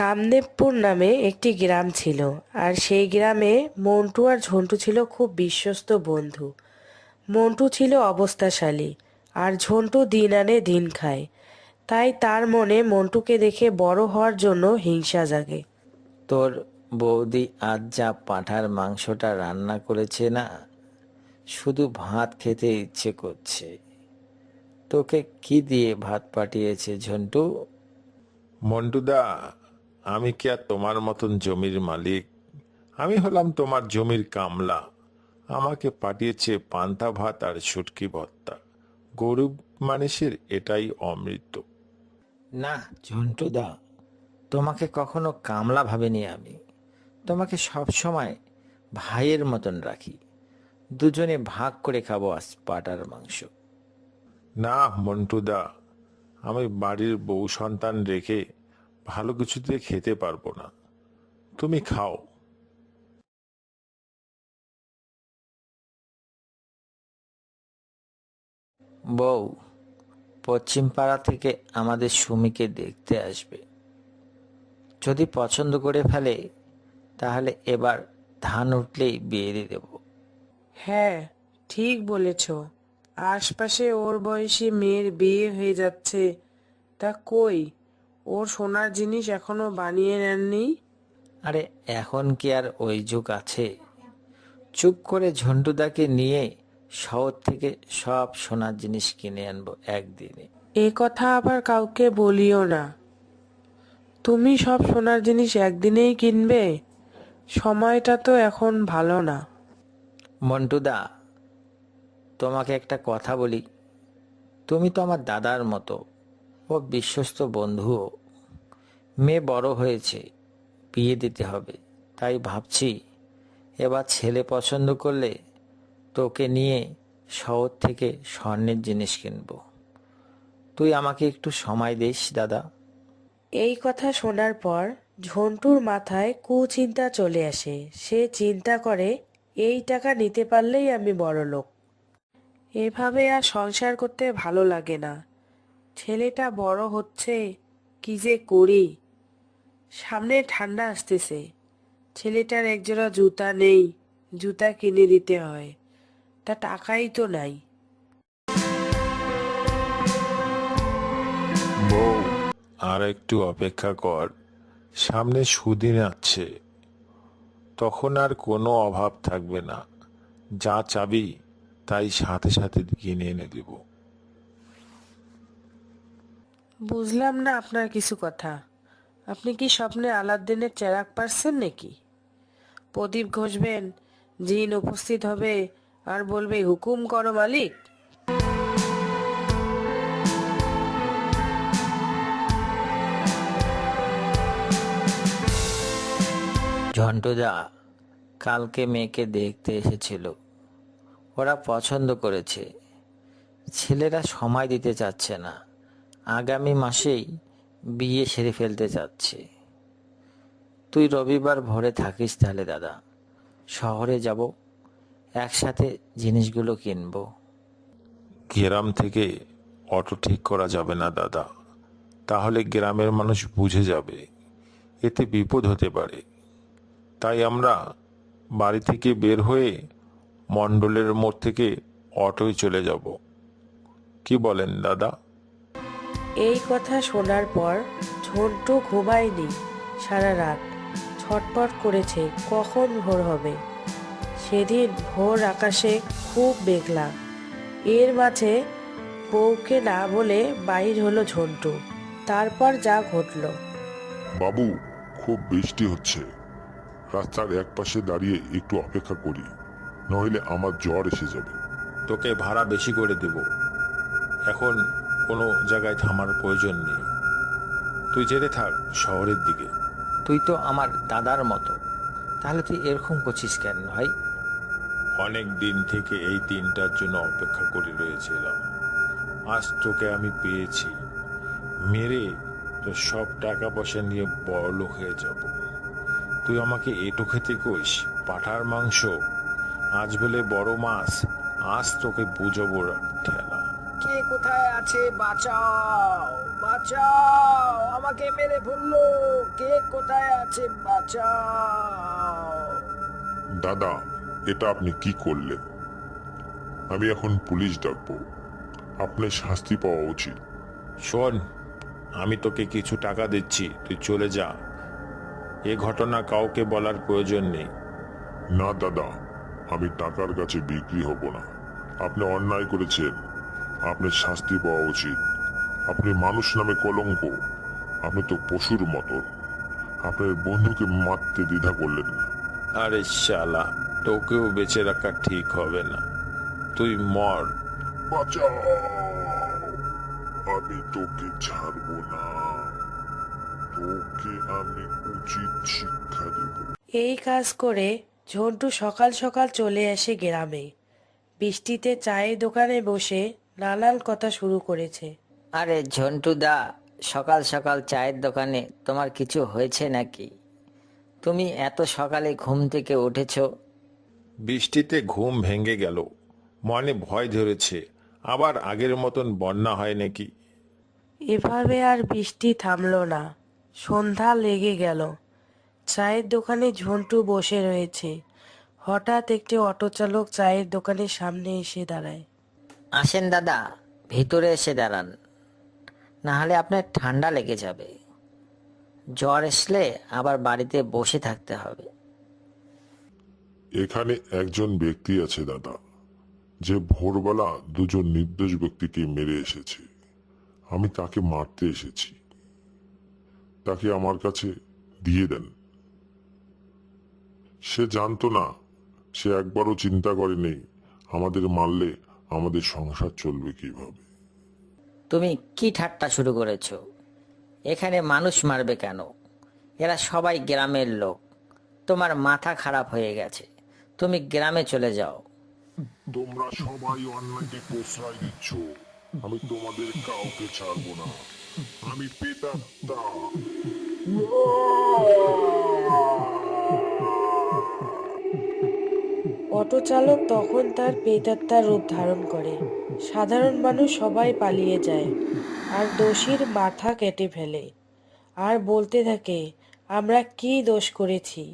কামদেবপুর নামে একটি গ্রাম ছিল আর সেই গ্রামে মন্টু আর ঝন্টু ছিল খুব বিশ্বস্ত বন্ধু। মন্টু ছিল অবস্থাশালী আর ঝন্টু দিন আনে দিন খায়। তাই তার মনে মন্টুকে দেখে বড় হওয়ার জন্য হিংসা জাগে। তোর বৌদি আজ যা পাঁঠার মাংসটা রান্না করেছে না শুধু ভাত খেতে ইচ্ছে করছে। তোকে কি দিয়ে ভাত পাঠিয়েছে ঝন্টু? মন্টুদা আমি কি আর তোমার মতন জমির মালিক? আমি হলাম তোমার জমির কামলা। আমাকে পাঠিয়েছে পান্তা ভাত আর শুটকি ভর্তা। গরিব মানুষের এটাই অমৃত। না ঝন্টুদা তোমাকে কখনো কামলা ভাবিনি আমি। তোমাকে সব সময় ভাইয়ের মতন রাখি। দুজনে ভাগ করে খাব আজ পাটার মাংস। না মন্টুদা আমি বাড়ির বউ সন্তান রেখে ভালো কিছু দিয়ে খেতে পারব না। তুমি খাও। বউ পশ্চিম পাড়া থেকে আমাদের সুমিকে দেখতে আসবে। যদি পছন্দ করে ফেলে তাহলে এবার ধান উঠলেই বিয়ে দিয়ে দেবো। হ্যাঁ ঠিক বলেছ। আশপাশে ওর বয়সী মেয়ের বিয়ে হয়ে যাচ্ছে। তা কই? ওর সোনার জিনিস এখনও বানিয়ে নেননি। আরে এখন কি আর ওই যুগ আছে? চুপ করে ঝন্টুদাকে নিয়ে শহর থেকে সব সোনার জিনিস কিনে আনব একদিনে। এ কথা আবার কাউকে বলিও না। তুমি সব সোনার জিনিস একদিনেই কিনবে? সময়টা তো এখন ভালো না। মন্টুদা তোমাকে একটা কথা বলি। তুমি তো আমার দাদার মতো। ও বিশ্বস্ত বন্ধুও। মেয়ে বড় হয়েছে, বিয়ে দিতে হবে। তাই ভাবছি, এবার ছেলে পছন্দ করলে তোকে নিয়ে শহর থেকে স্বর্ণের জিনিস কিনবো। তুই আমাকে একটু সময় দিস, দাদা। এই কথা শোনার পর ঝন্টুর মাথায় কুচিন্তা চলে আসে। সে চিন্তা করে, এই টাকা নিতে পারলেই আমি বড় লোক। এভাবে আর সংসার করতে ভালো লাগে না। ছেলেটা বড় হচ্ছে, কি যে করি? সামনে ঠান্ডা আসতেছে। ছেলেটার একজোড়া জুতা নেই জুতা কিনে দিতে হয়। তা টাকাই তো নাই। বউ আর একটু অপেক্ষা কর। সামনে সুদিন আছে। তখন আর কোনো অভাব থাকবে না। যা চাবি তাই সাথে সাথে কিনে এনে দেব। বুঝলাম না আপনার কিছু কথা। আপনি কি স্বপ্নে আলাদ্দিনের চেরাক পারছেন নাকি? প্রদীপ ঘষবেন, জিন উপস্থিত হবে আর বলবে, হুকুম করো মালিক। ঝন্টুদা, কালকে মেয়েকে দেখতে এসেছিল। ওরা পছন্দ করেছে। ছেলেরা সময় দিতে চাচ্ছে না। আগামী মাসেই বিয়ে সেরে ফেলতে চাচ্ছে। তুই রবিবার ভোরে থাকিস তাহলে, দাদা। শহরে যাব, একসাথে জিনিসগুলো কিনব। গ্রাম থেকে অটো ঠিক করা যাবে না, দাদা। তাহলে গ্রামের মানুষ বুঝে যাবে। এতে বিপদ হতে পারে। তাই আমরা বাড়ি থেকে বের হয়ে মণ্ডলের মোড় থেকে অটোয় চলে যাব। কি বলেন, দাদা? এই কথা শোনার পর ঝন্টু ঘুমায়নি সারা রাত। ছটপট করেছে কখন ভোর হবে? সেদিন ভোর আকাশে খুব মেঘলা। এর মাঝে বউকে না বলে বাইর হলো ঝন্টু। তারপর যা ঘটলো। বাবু খুব বৃষ্টি হচ্ছে। রাস্তার এক পাশে দাঁড়িয়ে একটু অপেক্ষা করি নইলে আমার জ্বর এসে যাবে। তোকে ভাড়া বেশি করে দেব। এখন কোনো জায়গায় থামার প্রয়োজন নেই। তুই যেতে থাক শহরের দিকে। তুই তো আমার দাদার মতো। তাহলে তুই এরকম করছিস কেন ভাই? অনেক দিন থেকে এই দিনটার জন্য অপেক্ষা করে রয়েছিলাম। আজ তোকে আমি পেয়েছি। মেরে তো সব টাকা পয়সা নিয়ে বড়লোক হয়ে যাব। তুই আমাকে এটো খেতে কইস পাঠার মাংস আজ বলে বড় মাছ আজ তোকে বুঝব ঠেলা। কোথায় আছে? বাঁচাও বাঁচাও আমাকে মেরে ফেলল। কে কোথায় আছে? বাঁচাও। দাদা এটা আপনি কি করলেন? আমি এখন পুলিশ ডাকবো। আপনার শাস্তি পাওয়া উচিত। শোন আমি তোকে কিছু টাকা দিচ্ছি তুই চলে যা। এ ঘটনা কাউকে বলার প্রয়োজন নেই। না দাদা আমি টাকার কাছে বিক্রি হব না। আপনি অন্যায় করেছেন। আপনার শাস্তি পাওয়া উচিত। আপনি মানুষ নামে কলঙ্ক। আপনি তো পশুর মতন আপনার বন্ধুকে মারতে দ্বিধা করলেন না। আরে শালা তোকেও বেঁচে রাখা ঠিক হবে না। তুই মর। বাঁচাও। আমি তোকে ছাড়বো না। তোকে আমি উচিত শিক্ষা দেব। এই কাজ করে ঝন্টু সকাল সকাল চলে আসে গ্রামে। বৃষ্টিতে চায়ের দোকানে বসে নানান কথা শুরু করেছে। আরে ঝন্টু দা সকাল সকাল চায়ের দোকানে তোমার কিছু হয়েছে নাকি? তুমি এত সকালে ঘুম থেকে উঠেছো। বৃষ্টিতে ঘুম ভেঙে গেল। মনে ভয় ধরেছে আবার আগের মতন বন্যা হয় নাকি? এভাবে আর বৃষ্টি থামলো না। সন্ধ্যা লেগে গেল। চায়ের দোকানে ঝন্টু বসে রয়েছে। হঠাৎ একটি অটো চালক চায়ের দোকানের সামনে এসে দাঁড়ায়। আসেন দাদা, ভিতরে এসে দাঁড়ান। না হলে আপনার ঠান্ডা লেগে যাবে। জ্বর আসলে আবার বাড়িতে বসে থাকতে হবে। এখানে একজন ব্যক্তি আছে দাদা। যে ভোরবেলা দুজন নির্দোষ ব্যক্তিকে মেরে এসেছে। আমি তাকে মারতে এসেছি। তাকে আমার কাছে দিয়ে দেন। সে জানতো না, সে একবারও চিন্তা করেনি আমাদের মারলে আমাদের সংসার চলবে কীভাবে? তুমি কি ঠাট্টা শুরু করেছ? এখানে মানুষ মারবে কেন? এরা সবাই গ্রামের লোক। তোমার মাথা খারাপ হয়ে গেছে। তুমি গ্রামে চলে যাও। তোমরা সবাই অন্যকে প্রশ্রয় দিচ্ছ। আমি তোমাদের কাউকে ছাড়বো না। আমি পেতাত্তা অটো চালক তখন তার প্রেতাত্মার রূপ ধারণ করে। সাধারণ মানুষ সবাই পালিয়ে যায় আর দোষীর মাথা কেটে ফেলে। আর বলতে থাকে, আমরা কি দোষ করেছি?